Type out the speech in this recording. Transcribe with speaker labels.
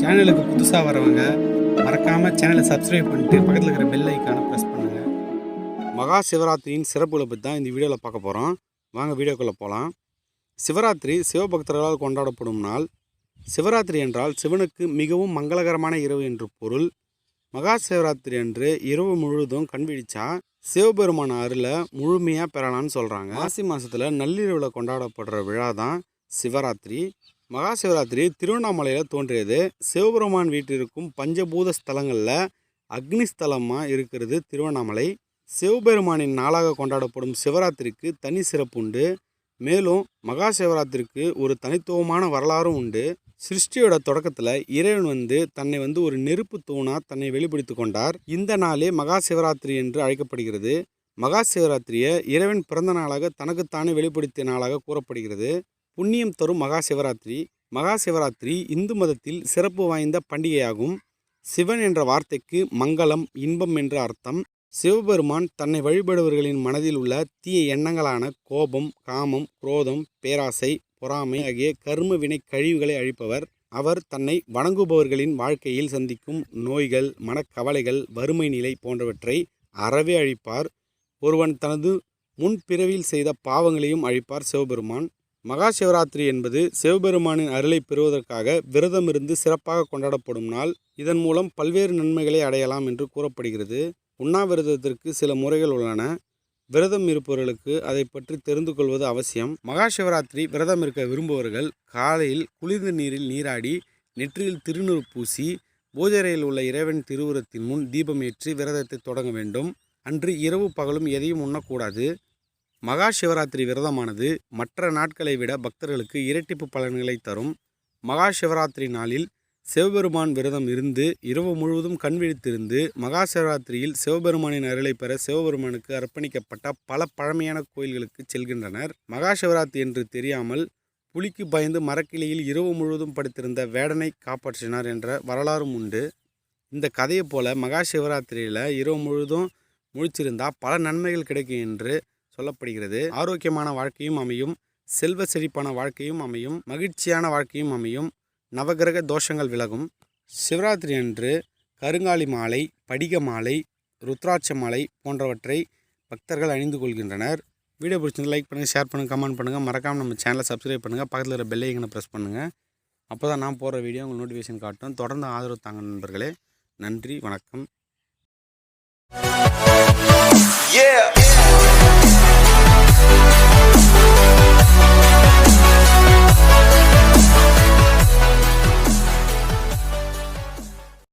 Speaker 1: சேனலுக்கு புதுசாக வரவங்க மறக்காமல் சேனலை சப்ஸ்கிரைப் பண்ணிட்டு பக்கத்தில் இருக்கிற பெல் ஐக்கானை ப்ரெஸ் பண்ணுங்கள் மகா சிவராத்திரியின் சிறப்புகளை பற்றி தான் இந்த வீடியோவில் பார்க்க போகிறோம் வாங்க வீடியோக்குள்ளே போகலாம் சிவராத்திரி சிவபக்தர்களால் கொண்டாடப்படும் நாள். சிவராத்திரி என்றால் சிவனுக்கு மிகவும் மங்களகரமான இரவு என்று பொருள். மகா சிவராத்திரி அன்று இரவு முழுவதும் கண் விழிச்சா சிவபெருமான அருளை முழுமையாக பெறலான்னு சொல்கிறாங்க ஆசி மாதத்தில் நள்ளிரவில் கொண்டாடப்படுற விழா தான் சிவராத்திரி. மகா சிவராத்திரி திருவண்ணாமலையில் தோன்றியது. சிவபெருமான் வீட்டிற்கும் பஞ்சபூத ஸ்தலங்களில் அக்னி ஸ்தலமாக இருக்கிறது திருவண்ணாமலை. சிவபெருமானின் நாளாக கொண்டாடப்படும் சிவராத்திரிக்கு தனி சிறப்பு உண்டு. மேலும் மகா சிவராத்திரிக்கு ஒரு தனித்துவமான வரலாறும் உண்டு. சிருஷ்டியோட தொடக்கத்தில் இறைவன் வந்து தன்னை வந்து ஒரு நெருப்பு தூணாக தன்னை வெளிப்படுத்தி கொண்டார். இந்த நாளே மகா சிவராத்திரி என்று அழைக்கப்படுகிறது. மகா சிவராத்திரியை இறைவன் பிறந்த நாளாக தனக்குத்தானே வெளிப்படுத்திய நாளாக கூறப்படுகிறது. புண்ணியம் தரும் மகா சிவராத்திரி மகா சிவராத்திரி இந்து மதத்தில் சிறப்பு வாய்ந்த பண்டிகையாகும். சிவன் என்ற வார்த்தைக்கு மங்களம் இன்பம் என்ற அர்த்தம். சிவபெருமான் தன்னை வழிபடுபவர்களின் மனதில் உள்ள தீய எண்ணங்களான கோபம் காமம் குரோதம் பேராசை பொறாமை ஆகிய கர்ம வினை கழிவுகளை அழிப்பவர். அவர் தன்னை வணங்குபவர்களின் வாழ்க்கையில் சந்திக்கும் நோய்கள் மனக்கவலைகள் வறுமை நிலை போன்றவற்றை அறவே அழிப்பார். ஒருவன் தனது முன்பிறவியில் செய்த பாவங்களையும் அழிப்பார் சிவபெருமான். மகா சிவராத்திரி என்பது சிவபெருமானின் அருளை பெறுவதற்காக விரதம் இருந்து சிறப்பாக கொண்டாடப்படும் நாள். இதன் மூலம் பல்வேறு நன்மைகளை அடையலாம் என்று கூறப்படுகிறது. உண்ணாவிரதத்திற்கு சில முறைகள் உள்ளன. விரதம் இருப்பவர்களுக்கு அதை பற்றி தெரிந்து கொள்வது அவசியம். மகா சிவராத்திரி விரதம் இருக்க விரும்புபவர்கள் காலையில் குளிர்ந்த நீரில் நீராடி நெற்றியில் திருநூறு பூசி பூஜரையில் உள்ள இறைவன் திருவுரத்தின் முன் தீபம் ஏற்றி விரதத்தை தொடங்க வேண்டும். அன்று இரவு பகலும் எதையும் உண்ணக்கூடாது. மகா சிவராத்திரி விரதமானது மற்ற நாட்களை விட பக்தர்களுக்கு இரட்டிப்பு பலன்களை தரும். மகா சிவராத்திரி நாளில் சிவபெருமான் விரதம் இருந்து இரவு முழுவதும் கண் விழித்திருந்து மகா சிவராத்திரியில் சிவபெருமானின் அருளை பெற சிவபெருமானுக்கு அர்ப்பணிக்கப்பட்ட பல பழமையான கோயில்களுக்கு செல்கின்றனர். மகா சிவராத்திரி என்று தெரியாமல் புலிக்கு பயந்து மரக்கிளையில் இரவு முழுவதும் படுத்திருந்த வேடனை காப்பாற்றினார் என்ற வரலாறும் உண்டு. இந்த கதையைப் போல மகா சிவராத்திரியில் இரவு முழுவதும் முழிச்சிருந்தால் பல நன்மைகள் கிடைக்கும் என்று சொல்லப்படுகிறது. ஆரோக்கியமான வாழ்க்கையும் அமையும். செல்வ செழிப்பான வாழ்க்கையும் அமையும். மகிழ்ச்சியான வாழ்க்கையும் அமையும். நவகிரக தோஷங்கள் விலகும். சிவராத்திரி அன்று கருங்காலி மாலை படிக மாலை ருத்ராட்ச மாலை போன்றவற்றை பக்தர்கள் அணிந்து கொள்கின்றனர். வீடியோ பிடிச்சிருந்து லைக் பண்ணுங்கள் ஷேர் பண்ணுங்கள் கமெண்ட் பண்ணுங்கள் மறக்காமல் நம்ம சேனலை சப்ஸ்கிரைப் பண்ணுங்கள் பக்கத்தில் இருக்கிற பெல் ஐக்கனை ப்ரெஸ் பண்ணுங்கள் அப்போ தான் நான் போகிற வீடியோ உங்களுக்கு நோட்டிஃபிகேஷன் காட்டும். தொடர்ந்து ஆதரவு தாங்க நண்பர்களே. நன்றி வணக்கம்.